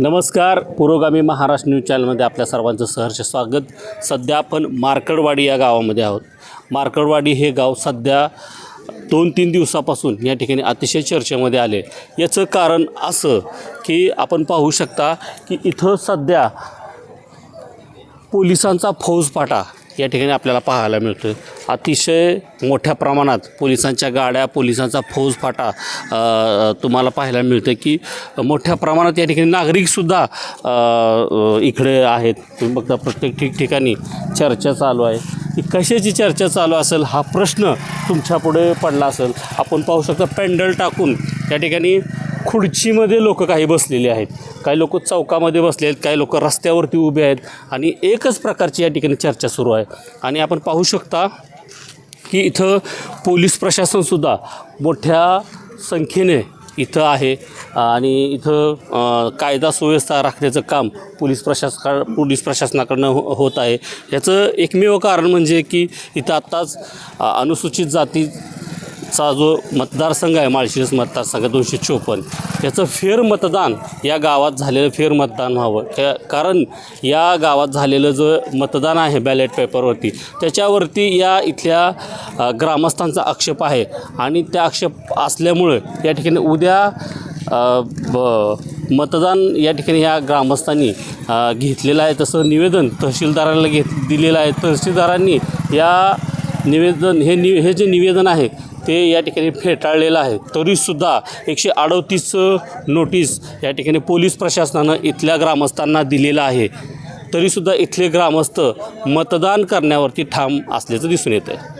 नमस्कार. पुरोगामी महाराष्ट्र न्यूज चॅनलमध्ये आपल्या सर्वांचं सहर्ष स्वागत. सध्या आपण मार्कडवाडी या गावामध्ये आहोत. मार्कडवाडी हे गाव सध्या दोन तीन दिवसापासून या ठिकाणी अतिशय चर्चेमध्ये आले. याचं कारण असं की आपण पाहू शकता की इथं सध्या पोलिसांचा फौजफाटा या ठिकाणी आपल्याला पाहायला मिळतो अतिशय मोठ्या प्रमाणात पोलिसांच्या गाड्या पोलिसांचा फौजफाटा तुम्हाला पाहायला मिळतं की मोठ्या प्रमाणात या ठिकाणी नागरिकसुद्धा इकडे आहेत. तुम्ही बघता प्रत्येक ठिकठिकाणी चर्चा चालू आहे. की कशाची चर्चा चालू असेल हा प्रश्न तुमच्यापुढे पडला असेल. आपण पाहू शकता पेंडल टाकून त्या ठिकाणी खुर्चीमध्ये लोक काही बसलेले आहेत. काही लोक चौकामध्ये बसले आहेत काही लोक रस्त्यावरती उभे आहेत आणि एकच प्रकारची या ठिकाणी चर्चा सुरू आहे. आणि आपण पाहू शकता की इथं पोलीस प्रशासनसुद्धा मोठ्या संख्येने इथं आहे आणि इथं कायदा सुव्यवस्था राखण्याचं काम पोलीस प्रशासका पोलीस प्रशासनाकडनं हो होत आहे. याचं एकमेव कारण म्हणजे की इथं आत्ताच अनुसूचित जाती चा जो मतदारसंघ आहे माळशिरस मतदारसंघ दोनशे चोपन्न याचं फेरमतदान या गावात झालेलं फेरमतदान व्हावं. त्या कारण या गावात झालेलं जो मतदान आहे बॅलेट पेपरवरती त्याच्यावरती या इथल्या ग्रामस्थांचा आक्षेप आहे. आणि त्या आक्षेप असल्यामुळं या ठिकाणी उद्या ब मतदान या ठिकाणी ह्या ग्रामस्थांनी घेतलेलं आहे. तसं निवेदन तहसीलदाराला घेत दिलेलं आहे. तहसीलदारांनी या निवेदन हे नि हे जे निवेदन आहे ते या ठिकाणी फेटाळलेलं आहे. तरीसुद्धा एकशे अडतीस नोटीस या ठिकाणी पोलीस प्रशासनानं इथल्या ग्रामस्थांना दिलेलं आहे. तरीसुद्धा इथले ग्रामस्थ मतदान करण्यावरती ठाम असल्याचं दिसून येतं आहे